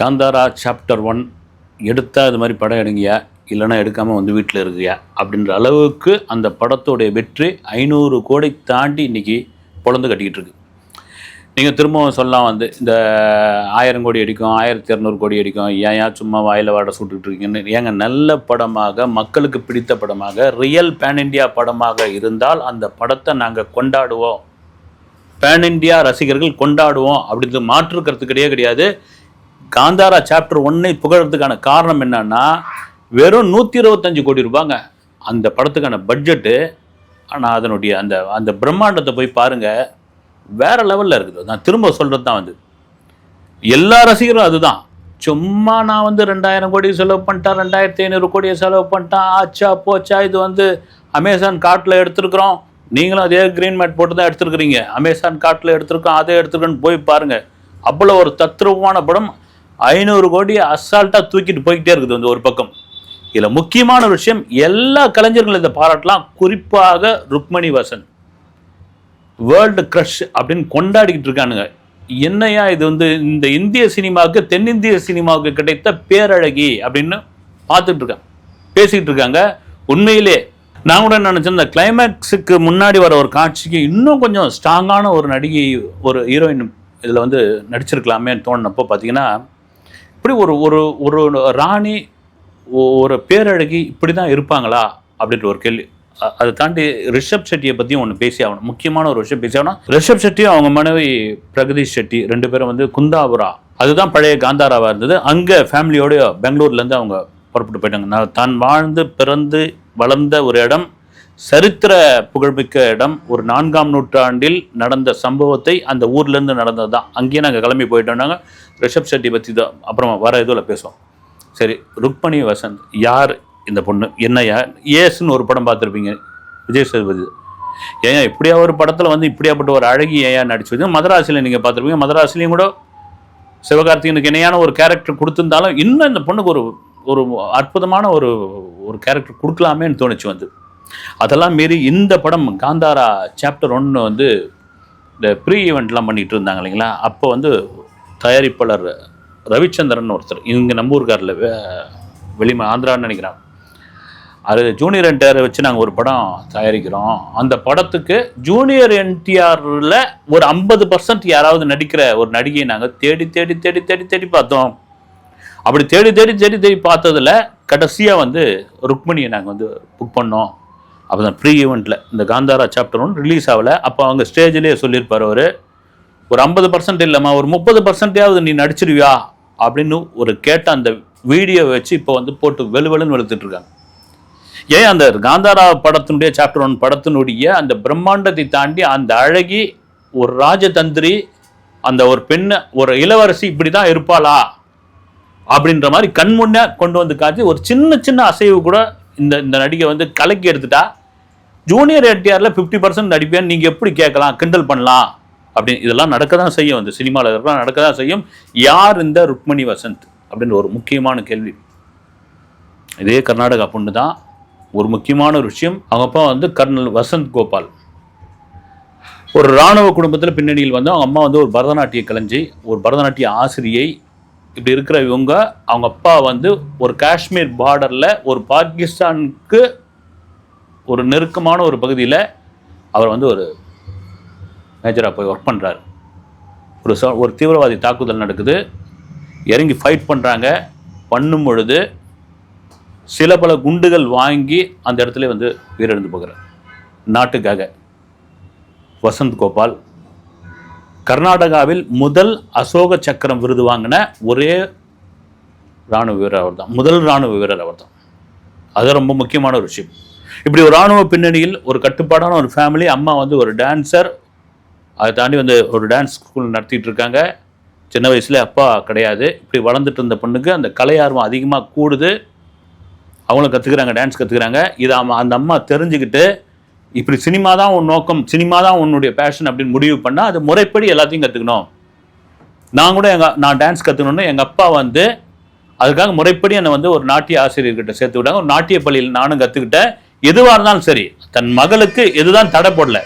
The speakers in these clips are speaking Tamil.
காந்தாரா சாப்டர் ஒன் எடுத்தால் இது மாதிரி படம் எடுங்கயா இல்லைன்னா எடுக்காமல் வந்து வீட்டில் இருக்குயா அப்படின்ற அளவுக்கு அந்த படத்தோடைய வெற்றி ஐநூறு கோடி தாண்டி இன்றைக்கி பொழந்து கட்டிக்கிட்டு இருக்கு. நீங்கள் திரும்பவும் சொல்லலாம் வந்து இந்த ஆயிரம் கோடி அடிக்கும் ஆயிரத்தி இரநூறு கோடி அடிக்கும் ஏன் சும்மா வாயில் வாட சுட்டுக்கிட்டு இருக்கீங்கன்னு? ஏங்க நல்ல படமாக மக்களுக்கு பிடித்த படமாக ரியல் பேன் இண்டியா படமாக இருந்தால் அந்த படத்தை நாங்கள் கொண்டாடுவோம். பேன் இண்டியா ரசிகர்கள் கொண்டாடுவோம் அப்படின்றது மாற்று கருத்து கிடையாது. காந்தாரா சாப்டர் ஒன்னை புகழறதுக்கான காரணம் என்னன்னா வெறும் நூற்றி இருபத்தஞ்சு கோடி ரூபாங்க. அந்த படத்துக்கான பட்ஜெட்டு ஆனால் அதனுடைய அந்த அந்த பிரம்மாண்டத்தை போய் பாருங்க வேற லெவலில் இருக்குது. நான் திரும்ப சொல்கிறது தான் வந்து. எல்லா ரசிகரும் அதுதான். சும்மா நான் வந்து ரெண்டாயிரம் கோடி செலவு பண்ணிட்டேன் ரெண்டாயிரத்தி ஐநூறு கோடியை செலவு பண்ணிட்டேன் ஆச்சா போச்சா இது வந்து அமேசான் காட்டில் எடுத்திருக்கிறோம். நீங்களும் அதே க்ரீன் மேட் போட்டு தான் எடுத்துருக்குறீங்க. அமேசான் காட்டில் எடுத்திருக்கோம் அதே எடுத்துருக்கோன்னு போய் பாருங்கள் அவ்வளோ ஒரு தத்ரூபமான படம். ஐநூறு கோடி அசால்ட்டாக தூக்கிட்டு போய்கிட்டே இருக்குது வந்து ஒரு பக்கம். இதில் முக்கியமான ஒரு விஷயம் எல்லா கலைஞர்களும் இதை பாராட்டலாம். குறிப்பாக ருக்மணி வசன். வேர்ல்டு க்ரஷ் அப்படின்னு கொண்டாடிக்கிட்டு இருக்கானுங்க. என்னையா இது வந்து இந்த இந்திய சினிமாவுக்கு தென்னிந்திய சினிமாவுக்கு கிடைத்த பேரழகி அப்படின்னு பார்த்துட்டு இருக்காங்க. பேசிக்கிட்டு இருக்காங்க. உண்மையிலே நான் கூட நினச்சேன் இந்த கிளைமேக்ஸுக்கு முன்னாடி வர ஒரு காட்சிக்கு இன்னும் கொஞ்சம் ஸ்ட்ராங்கான ஒரு நடிகை ஒரு ஹீரோயின் இதில் வந்து நடிச்சிருக்கலாமேன்னு தோணுனப்போ பார்த்தீங்கன்னா இப்படி ஒரு ஒரு ஒரு ராணி ஒரு பேரழகி இப்படி தான் இருப்பாங்களா? அப்படின்ற ஒரு கேள்வி. அதை தாண்டி ரிஷப் ஷெட்டியை பற்றியும் ஒன்று பேசி ஆகணும். முக்கியமான ஒரு விஷயம் பேசி ஆகணும். ரிஷப் செட்டியும் அவங்க மனைவி பிரகதீஷ் ஷெட்டி ரெண்டு பேரும் வந்து குந்தாபுரா. அதுதான் பழைய காந்தாராவாக இருந்தது. அங்கே ஃபேமிலியோடய பெங்களூர்லேருந்து அவங்க புறப்பட்டு போயிட்டாங்க. நான் தான் வாழ்ந்து பிறந்து வளர்ந்த ஒரு இடம். சரித்திர புகழ்மிக்க இடம். ஒரு நான்காம் நூற்றாண்டில் நடந்த சம்பவத்தை அந்த ஊர்லேருந்து நடந்தது தான். அங்கேயே நாங்கள் கிளம்பி போயிட்டோம்னாங்க ரிஷப் செட்டி பற்றி தான் அப்புறமா வர இதில் பேசுவோம். சரி ருக்மணி வசந்த் யார் இந்த பொண்ணு? என்ன யார் ஏஸ்ன்னு ஒரு படம் பார்த்துருப்பீங்க. விஜய் சேதுபதி. ஏன் இப்படியா ஒரு படத்தில் வந்து இப்படியாப்பட்ட ஒரு அழகி ஏன் நடிச்சு வச்சு மதராசியில் நீங்கள் பார்த்துருப்பீங்க. மதராசிலையும் கூட சிவகார்த்திகனுக்கு இணையான ஒரு கேரக்டர் கொடுத்துருந்தாலும் இன்னும் இந்த பொண்ணுக்கு ஒரு ஒரு அற்புதமான ஒரு ஒரு கேரக்டர் கொடுக்கலாமேன்னு தோணுச்சு வந்து. அதெல்லாம் மீறி இந்த படம் காந்தாரா சாப்டர் ஒன்று வந்து இந்த ப்ரீ ஈவெண்ட்லாம் பண்ணிகிட்டு இருந்தாங்க இல்லைங்களா? அப்போ வந்து தயாரிப்பாளர் ரவிச்சந்திரன் ஒருத்தர். இங்கே நம்ம ஊருக்காரில் வெளிமா ஆந்திரான்னு நினைக்கிறேன். அது ஜூனியர் என்டிஆரை வச்சு நாங்கள் ஒரு படம் தயாரிக்கிறோம். அந்த படத்துக்கு ஜூனியர் என்டிஆரில் ஒரு ஐம்பது பர்சன்ட் யாராவது நடிக்கிற ஒரு நடிகையை நாங்கள் தேடி தேடி தேடி தேடி தேடி பார்த்தோம். அப்படி தேடி தேடி தேடி தேடி பார்த்ததுல கடைசியாக வந்து ருக்மணியை நாங்கள் வந்து புக் பண்ணோம். அப்போ தான் ப்ரீ ஈவெண்ட்டில் இந்த காந்தாரா சாப்டர் ஒன் ரிலீஸ் ஆகலை. அப்போ அவங்க ஸ்டேஜ்லேயே சொல்லியிருப்பார் அவர் ஒரு ஐம்பது பர்சன்ட் இல்லைம்மா ஒரு முப்பது பர்சன்டையாவது நீ நடிச்சிருவியா? அப்படின்னு ஒரு கேட்ட அந்த வீடியோ வச்சு இப்போ வந்து போட்டு வெளுவெளுன்னு வெளுத்துட்ருக்காங்க ஏன் அந்த காந்தாரா படத்தினுடைய சாப்டர் ஒன் படத்தினுடைய அந்த பிரம்மாண்டத்தை தாண்டி அந்த அழகி ஒரு ராஜதந்திரி அந்த ஒரு பெண்ணை ஒரு இளவரசி இப்படி தான் இருப்பாளா? அப்படின்ற மாதிரி கண் முன்னே கொண்டு வந்து காட்டி ஒரு சின்ன சின்ன அசைவு கூட இந்த இந்த நடிகை வந்து கலக்கி எடுத்துட்டா. ஜூனியர் என்டிஆரில் ஃபிஃப்டி பர்சன்ட் நடிப்பேன் நீங்கள் எப்படி கேட்கலாம்? கிண்டல் பண்ணலாம். அப்படின்னு இதெல்லாம் நடக்க தான் செய்யும். இந்த சினிமாவில் இதெல்லாம் நடக்க தான் செய்யும். யார் இந்த ருக்மணி வசந்த்? அப்படின்ற ஒரு முக்கியமான கேள்வி. இதே கர்நாடகா பொண்ணு தான். ஒரு முக்கியமான ஒரு விஷயம். அவங்க அப்பா வந்து கர்னல் வசந்த் கோபால். ஒரு இராணுவ குடும்பத்தில் பின்னணியில் வந்து அவங்க அம்மா வந்து ஒரு பரதநாட்டிய கலைஞ்சி ஒரு பரதநாட்டிய ஆசிரியை. இப்படி இருக்கிற இவங்க அவங்க அப்பா வந்து ஒரு காஷ்மீர் பார்டரில் ஒரு பாகிஸ்தானுக்கு ஒரு நெருக்கமான ஒரு பகுதியில் அவர் வந்து ஒரு மேஜராக போய் ஒர்க் பண்ணுறாரு ஒரு ச ஒரு தீவிரவாதி தாக்குதல் நடக்குது. இறங்கி ஃபைட் பண்ணுறாங்க பண்ணும் பொழுது சில பல குண்டுகள் வாங்கி அந்த இடத்துல வந்து உயிரிழந்து போகிறார். நாட்டுக்காக. வசந்த் கோபால். கர்நாடகாவில் முதல் அசோக சக்கரம் விருது வாங்கின ஒரே இராணுவ வீரர் அவர் தான் முதல் இராணுவ வீரர் அவர் தான் அது ரொம்ப முக்கியமான ஒரு விஷயம். இப்படி ஒரு ராணுவ பின்னணியில் ஒரு கட்டுப்பாடான ஒரு ஃபேமிலி அம்மா வந்து ஒரு டான்ஸர் அதை தாண்டி வந்து ஒரு டான்ஸ் ஸ்கூல் நடத்திட்டு இருக்காங்க. சின்ன வயசுல அப்பா கிடையாது. இப்படி வளர்ந்துட்டு இருந்த பொண்ணுக்கு அந்த கலை ஆர்வம் அதிகமாக கூடுது. அவங்களும் கற்றுக்குறாங்க டான்ஸ் கற்றுக்குறாங்க இதை அம்மா அந்த அம்மா தெரிஞ்சுக்கிட்டு இப்படி சினிமா தான் உன் நோக்கம் சினிமா தான் உன்னுடைய பேஷன் அப்படின்னு முடிவு பண்ணால் அது முறைப்படி எல்லாத்தையும் கற்றுக்கணும் நான் கூட எங்கள் நான் டான்ஸ் கற்றுக்கணுன்னு எங்கள் அப்பா வந்து அதுக்காக முறைப்படி என்னை வந்து ஒரு நாட்டிய ஆசிரியர்கிட்ட சேர்த்து விட்டாங்க. ஒரு நாட்டிய பள்ளியில் நானும் கற்றுக்கிட்டேன் எதுவாக இருந்தாலும் சரி தன் மகளுக்கு எதுதான் தடை போடல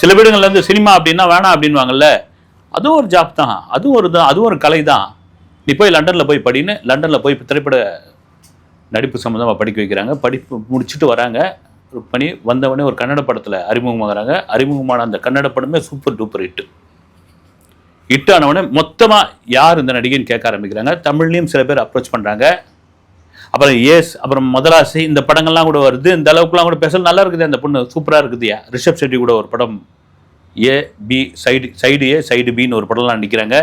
சில வீடுகளில் இருந்து சினிமா அப்படின்னா வேணாம் அப்படின்வாங்கல்ல அதுவும் ஒரு ஜாப் தான். அதுவும் ஒரு தான் அதுவும் ஒரு கலை தான். நீ போய் லண்டனில் போய் படின்னு லண்டனில் போய் திரைப்பட நடிப்பு சம்மந்தமாக படிக்க வைக்கிறாங்க. படிப்பு முடிச்சுட்டு வராங்க. பண்ணி வந்தவொடனே ஒரு கன்னட படத்தில் அறிமுகமாகறாங்க அறிமுகமான அந்த கன்னட படமே சூப்பர் டூப்பர் ஹிட் ஹிட் ஆனவொடனே மொத்தமாக யார் இந்த நடிகைன்னு கேட்க ஆரம்பிக்கிறாங்க. தமிழ்லேயும் சில பேர் அப்ரோச் பண்ணுறாங்க அப்புறம் ஏஸ் அப்புறம் மதராசி இந்த படங்கள்லாம் கூட வருது. இந்த அளவுக்குலாம் கூட பேசல. நல்லா இருக்குது அந்த பொண்ணு. சூப்பராக இருக்குதுயா. ரிஷப் செட்டி கூட ஒரு படம். A B side side A side பின்னு ஒரு படம்லாம் நிற்கிறாங்க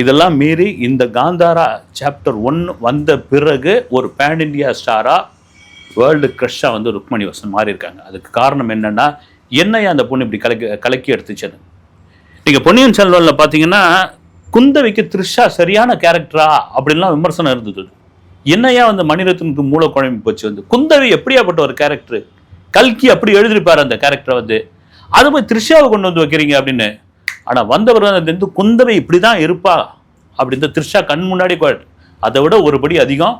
இதெல்லாம் மீறி இந்த காந்தாரா சாப்டர் ஒன் வந்த பிறகு ஒரு பேன் இண்டியா ஸ்டாரா வேர்ல்டு க்ரஷ்ஷாக வந்து ருக்மணி வசன் மாறி இருக்காங்க அதுக்கு காரணம் என்னன்னா என்னையா அந்த பொண்ணு இப்படி கலக்கி கலக்கி எடுத்துச்சுன்னு நீங்கள் பொன்னியின் செல்வனில் பார்த்தீங்கன்னா குந்தவிக்கு த்ரிஷா சரியான கேரக்டரா அப்படின்லாம் விமர்சனம் இருந்தது. என்னையா வந்து மணிரத்னுக்கு மூல குழம்பு போச்சு வந்து? குந்தவி எப்படியாப்பட்ட ஒரு கேரக்டர் கல்கி அப்படி எழுதியிருப்பார் அந்த கேரக்டரை வந்து. அது போய் த்ரிஷாவை கொண்டு வந்து வைக்கிறீங்க அப்படின்னு. ஆனால் வந்தவர் வந்து வந்து குந்தவை இப்படி தான் இருப்பா அப்படின்னு த்ரிஷா கண் முன்னாடி அதை விட ஒருபடி அதிகம்.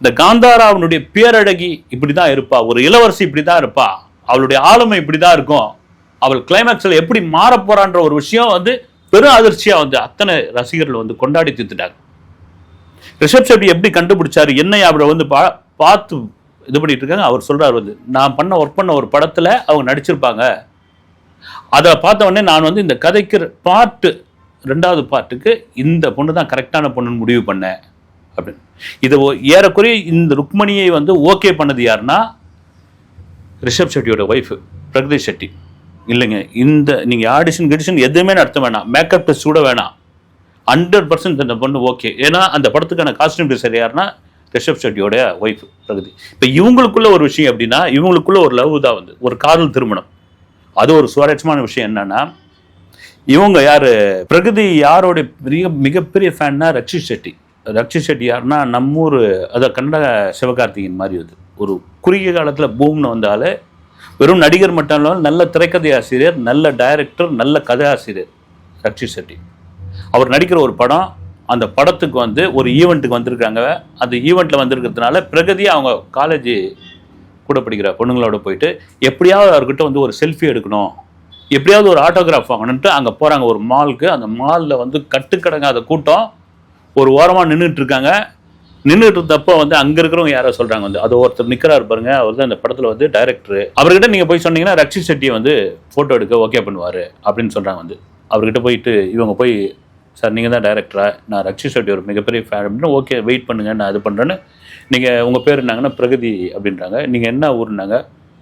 இந்த காந்தாராவனுடைய பேரழகி இப்படி தான் இருப்பா. ஒரு இளவரசி இப்படி தான் இருப்பா. அவளுடைய ஆளுமை இப்படி தான் இருக்கும். அவள் கிளைமேக்ஸில் எப்படி மாறப்போறான்ற ஒரு விஷயம் வந்து பெரும் அதிர்ச்சியாக வந்து அத்தனை ரசிகர்கள் வந்து கொண்டாடி தீர்த்துட்டாங்க. ரிஷப் ஷெட்டி எப்படி கண்டுபிடிச்சாரு? என்னை அவரை வந்து பா பார்த்து இது பண்ணிட்டு இருக்காங்க. அவர் சொல்றாரு வந்து நான் பண்ண ஒர்க் பண்ண ஒரு படத்துல அவங்க நடிச்சிருப்பாங்க. அதை பார்த்த உடனே நான் வந்து இந்த கதைக்கு பாட்டு ரெண்டாவது பாட்டுக்கு இந்த பொண்ணு தான் கரெக்டான பொண்ணுன்னு முடிவு பண்ணேன். அப்படின்னு. இதை ஓ- ஏறக்குறைய இந்த ருக்மணியை வந்து ஓகே பண்ணது யாருன்னா ரிஷப் ஷெட்டியோட ஒய்ஃப் பிரகதீஷ் ஷெட்டி. இல்லைங்க இந்த நீங்கள் ஆடிஷன் கிடிஷன் எதுவுமே நடத்த வேணாம். மேக்கப் டெஸ்ட் கூட வேணாம். ஹண்ட்ரட் பர்சன்ட் இந்த பொண்ணு ஓகே ஏன்னா அந்த படத்துக்கான காஸ்டியூம் டிசைனர் யாருன்னா ரிஷப் ஷெட்டியோட ஒய்ஃப் பிரகதி. இப்போ இவங்களுக்குள்ள ஒரு விஷயம் அப்படின்னா இவங்களுக்குள்ள ஒரு லவ் தான் வந்து. ஒரு காதல் திருமணம். அது ஒரு சுவாரஸ்யமான விஷயம் என்னன்னா இவங்க யார்? பிரகதி யாரோட பெரிய மிகப்பெரிய ஃபேன்னா ரக்ஷித் ஷெட்டி. ரக்ஷித் ஷெட்டி யாருன்னா நம்மூர் அதான் கன்னட சிவகார்த்திகேயன் மாதிரி அது. ஒரு குறுகிய காலத்தில் பூம்னு வந்தாலே வெறும் நடிகர் மட்டும் இல்லாமல் நல்ல திரைக்கதை ஆசிரியர் நல்ல டைரக்டர் நல்ல கதை ஆசிரியர் ரக்ஷித் ஷெட்டி. அவர் நடிக்கிற ஒரு படம் அந்த படத்துக்கு வந்து ஒரு ஈவெண்ட்டுக்கு வந்திருக்காங்க அந்த ஈவெண்ட்டில் வந்திருக்கிறதுனால பிரகதியாக அவங்க காலேஜ் கூட படிக்கிற பொண்ணுங்களோட போயிட்டு எப்படியாவது அவர்கிட்ட வந்து ஒரு செல்ஃபி எடுக்கணும். எப்படியாவது ஒரு ஆட்டோகிராஃப் வாங்கணுன்ட்டு அங்கே போகிறாங்க ஒரு மாலுக்கு அந்த மாலில் வந்து கட்டுக்கடங்காத கூட்டம். ஒரு ஓரமாக நின்றுட்டு இருக்காங்க நின்றுட்டு இருந்தப்போ வந்து அங்கே இருக்கிறவங்க யாரோ சொல்கிறாங்க வந்து அது ஒருத்தர் நிற்கிறாரு பாருங்க. அவர் தான் இந்த படத்தில் வந்து டைரக்டர் அவர்கிட்ட நீங்கள் போய் சொன்னீங்கன்னா ரக்ஷித் செட்டியை வந்து ஃபோட்டோ எடுக்க ஓகே பண்ணுவார் அப்படின்னு சொல்கிறாங்க வந்து. அவர்கிட்ட போயிட்டு இவங்க போய் சார் நீங்கள் தான் டைரக்டரா நான் ரக்ஷி ஷெட்டி ஒரு மிகப்பெரிய ஃபேன் அப்படின்னா ஓகே வெயிட் பண்ணுங்க நான் அது பண்ணுறேன்னு நீங்கள் உங்கள் பேர் என்னங்கன்னா பிரகதி அப்படின்றாங்க. நீங்கள் என்ன ஊர்னாங்க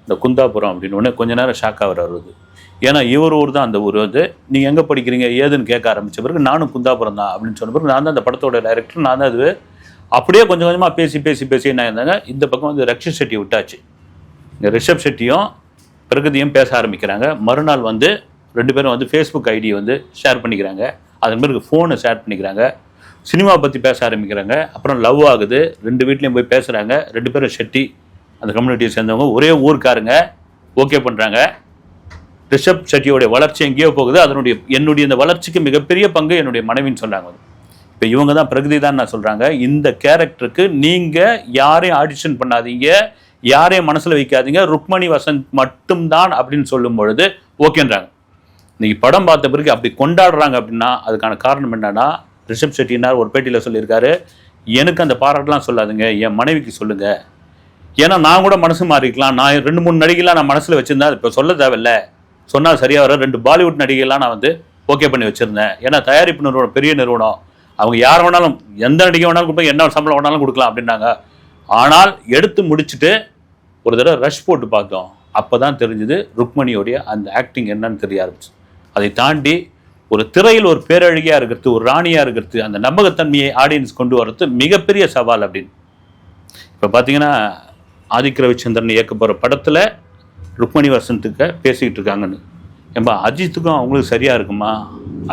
இந்த குந்தாபுரம் அப்படின்னு ஒன்று கொஞ்ச நேரம் ஷாக் ஆகிறார் வருது ஏன்னா இவர் ஊர் தான் அந்த ஊர் வந்து. நீங்கள் எங்கே படிக்கிறீங்க? ஏதுன்னு கேட்க ஆரம்பிச்ச பிறகு நானும் குந்தாபுரம் தான் அப்படின்னு சொன்ன பிறகு நான் தான் அந்த படத்தோட டைரக்டர் நான் தான் அது அப்படியே கொஞ்சம் கொஞ்சமாக பேசி பேசி பேசி என்ன இருந்தாங்க இந்த பக்கம் வந்து ரக்ஷி ஷெட்டி விட்டாச்சு. இந்த ரிஷப் ஷெட்டியும் பிரகதியும் பேச ஆரம்பிக்கிறாங்க. மறுநாள் வந்து ரெண்டு பேரும் வந்து ஃபேஸ்புக் ஐடி வந்து ஷேர் பண்ணிக்கிறாங்க. அதன் பிறகு ஃபோனை ஷேர் பண்ணிக்கிறாங்க. சினிமா பற்றி பேச ஆரம்பிக்கிறாங்க. அப்புறம் லவ் ஆகுது. ரெண்டு வீட்லேயும் போய் பேசுகிறாங்க ரெண்டு பேரும் ஷெட்டி அந்த கம்யூனிட்டியை சேர்ந்தவங்க. ஒரே ஊர்க்காரங்க. ஓகே பண்ணுறாங்க ரிஷப் ஷெட்டியோடைய வளர்ச்சி எங்கேயோ போகுது. அதனுடைய என்னுடைய இந்த வளர்ச்சிக்கு மிகப்பெரிய பங்கு என்னுடைய மனைவின்னு சொன்னாங்க இப்போ இவங்க தான் பிரகதி தான் நான் சொல்கிறாங்க இந்த கேரக்டருக்கு நீங்கள் யாரையும் ஆடிஷன் பண்ணாதீங்க. யாரையும் மனசில் வைக்காதீங்க. ருக்மணி வசந்த் மட்டும்தான் அப்படின்னு சொல்லும் பொழுது ஓகேன்றாங்க இன்னைக்கு படம் பார்த்த பிறகு அப்படி கொண்டாடுறாங்க அப்படின்னா அதுக்கான காரணம் என்னன்னா ரிஷப் செட்டினார் ஒரு பேட்டியில் சொல்லியிருக்காரு எனக்கு அந்த பாராட்டெலாம் சொல்லாதுங்க என் மனைவிக்கு சொல்லுங்க. ஏன்னா நான் கூட மனசு மாறிக்கலாம். நான் ரெண்டு மூணு நடிகைலாம் நான் மனசில் வச்சுருந்தேன். அது இப்போ சொல்ல தேவையில்ல. சொன்னால் சரியாக வர ரெண்டு பாலிவுட் நடிகைலாம் நான் வந்து ஓகே பண்ணி வச்சிருந்தேன். ஏன்னா தயாரிப்பு நிறுவனம் பெரிய நிறுவனம். அவங்க யார் வேணாலும் எந்த நடிகை வேணாலும் கொடுப்போம் என்ன சம்பளம் வேணாலும் கொடுக்கலாம் அப்படின்னாங்க. ஆனால் எடுத்து முடிச்சுட்டு ஒரு தடவை ரஷ் போட்டு பார்த்தோம். அப்போ தான் தெரிஞ்சுது ருக்மணியோடைய அந்த ஆக்டிங் என்னன்னு தெரிய ஆரம்பிச்சு அதை தாண்டி ஒரு திரையில் ஒரு பேரழகியாக இருக்கிறது ஒரு ராணியாக இருக்கிறது அந்த நம்பகத்தன்மையை ஆடியன்ஸ் கொண்டு வர்றது மிகப்பெரிய சவால் அப்படின்னு. இப்போ பார்த்தீங்கன்னா ஆதிக் ரவிச்சந்திரன் இயக்க போகிற படத்தில் ருக்மணி வசந்துக்க பேசிக்கிட்டு இருக்காங்கன்னு. ஏம்பா அஜித்துக்கும் அவங்களுக்கு சரியாக இருக்குமா?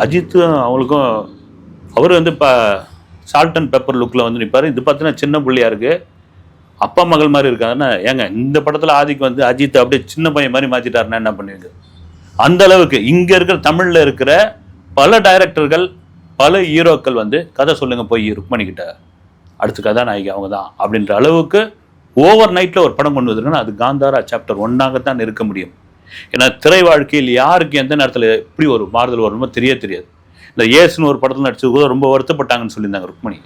அஜித்தும் அவங்களுக்கும் அவர் வந்து இப்போ சால்ட் அண்ட் பெப்பர் லுக்கில் வந்து நிற்பார் இது பார்த்தீங்கன்னா சின்ன பிள்ளையாக இருக்குது அப்பா மகள் மாதிரி இருக்காங்கன்னா ஏங்க இந்த படத்தில் ஆதிக்கு வந்து அஜித் அப்படியே சின்ன பையன் மாதிரி மாற்றிட்டாருன்னா என்ன பண்ணுவீங்க? அந்த அளவுக்கு இங்கே இருக்கிற தமிழில் இருக்கிற பல டைரக்டர்கள் பல ஹீரோக்கள் வந்து கதை சொல்லுங்க போய் ருக்மணிக்கிட்ட அடுத்து அடுத்த கதாநாயகி அவங்க தான் அப்படின்ற அளவுக்கு ஓவர் நைட்டில் ஒரு படம் கொண்டு வந்திருக்குன்னா அது காந்தாரா சாப்டர் ஒன்னாகத்தான் இருக்க முடியும். ஏன்னா திரை வாழ்க்கையில் யாருக்கு எந்த நேரத்தில் எப்படி ஒரு மாறுதல் வருமோ தெரிய தெரியாது. இந்த ஏசுன்னு ஒரு படத்தில் நடிச்சது கூட ரொம்ப வருத்தப்பட்டாங்கன்னு சொல்லியிருந்தாங்க ருக்மணி.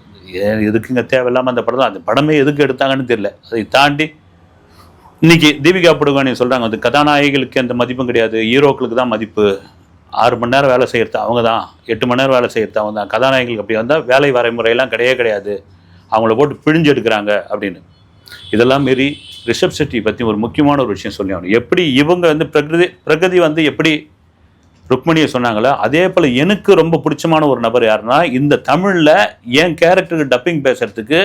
ஏன் எதுக்குங்க தேவையில்லாமல் அந்த படம் அந்த படமே எதுக்கு எடுத்தாங்கன்னு தெரியல. அதை தாண்டி இன்னைக்கு தீபிகா படுகோனே சொல்றாங்க வந்து கதாநாயகிகளுக்கு எந்த மதிப்பும் கிடையாது ஹீரோக்களுக்கு தான் மதிப்பு. ஆறு மணி நேரம் வேலை செய்கிறது அவங்க தான் எட்டு மணி நேரம் வேலை செய்கிறது அவங்க தான். கதாநாயகிகளுக்கு அப்படி வந்தால் வேலை வரைமுறையெல்லாம் கிடையவே கிடையாது. அவங்கள போட்டு பிழிஞ்சு எடுக்கிறாங்க அப்படின்னு. இதெல்லாம் மீறி ரிஷப் செட்டி பற்றி ஒரு முக்கியமான ஒரு விஷயம் சொல்லி ஆகணும். எப்படி இவங்க வந்து பிரகதி பிரகதி வந்து எப்படி ருக்மணியை சொன்னாங்களோ அதே போல் எனக்கு ரொம்ப பிடிச்சமான ஒரு நபர் யாருன்னா இந்த தமிழில் என் கேரக்டருக்கு டப்பிங் பேசுகிறதுக்கு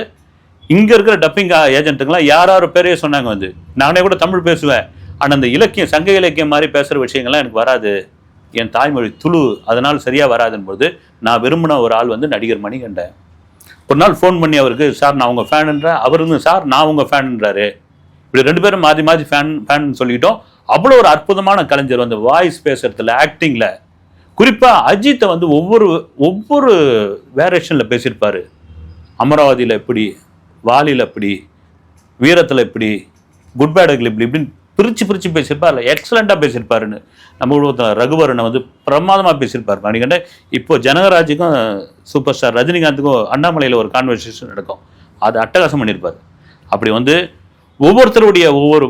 இங்கே இருக்கிற டப்பிங் ஏஜென்ட்டுங்களாம் யார் யார் பேரையே சொன்னாங்க வந்து. நானே கூட தமிழ் பேசுவேன். ஆனால் அந்த இலக்கியம் சங்க இலக்கியம் மாதிரி பேசுகிற விஷயங்கள்லாம் எனக்கு வராது. என் தாய்மொழி துளு அதனால் சரியாக வராதுன்னு போது நான் விரும்பின ஒரு ஆள் வந்து நடிகர் மணிகண்டன். ஒரு நாள் ஃபோன் பண்ணி அவருக்கு சார் நான் உங்கள் ஃபேனுன்றேன் அவர் இருந்து சார் நான் உங்கள் ஃபேனுன்றாரு இப்படி ரெண்டு பேரும் மாற்றி மாற்றி ஃபேன் ஃபேன் சொல்லிக்கிட்டோம் அவ்வளோ ஒரு அற்புதமான கலைஞர் அந்த வாய்ஸ் பேசுறதுல ஆக்டிங்கில் குறிப்பாக அஜித்தை வந்து ஒவ்வொரு ஒவ்வொரு வேரியேஷனில் பேசியிருப்பார். அமராவதியில் எப்படி வாலியில் எப்படி வீரத்தில் எப்படி குட் பேடுகள் இப்படி இப்படின்னு பிரித்து பிரித்து பேசியிருப்பார் எக்ஸலண்ட்டாக பேசியிருப்பாருன்னு நம்ம ஒருத்தர் ரகுவரனை வந்து பிரமாதமாக பேசியிருப்பார். மணிகண்டன் இப்போ ஜனகராஜுக்கும் சூப்பர் ஸ்டார் ரஜினிகாந்துக்கும் அண்ணாமலையில் ஒரு கான்வர்சேஷன் நடக்கும். அது அட்டகாசம் பண்ணியிருப்பார். அப்படி வந்து ஒவ்வொருத்தருடைய ஒவ்வொரு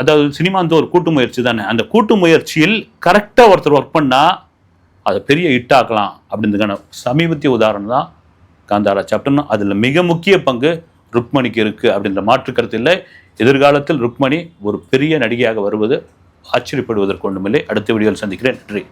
அதாவது சினிமா வந்து ஒரு கூட்டு முயற்சி தானே. அந்த கூட்டு முயற்சியில் கரெக்டாக ஒருத்தர் ஒர்க் பண்ணால் அதை பெரிய ஹிட் ஆக்கலாம் அப்படின்றதுக்கான சமீபத்திய உதாரணம் தான் காந்தாரா சாப்டர்னு அதில் மிக முக்கிய பங்கு ருக்மணிக்கு இருக்குது அப்படின்ற மாற்று கருத்து இல்லை. எதிர்காலத்தில் ருக்மணி ஒரு பெரிய நடிகையாக வருவது ஆச்சரியப்படுவதற்கு ஒன்றுமில்லை. அடுத்த வீடியோவில் சந்திக்கிறேன். நன்றி.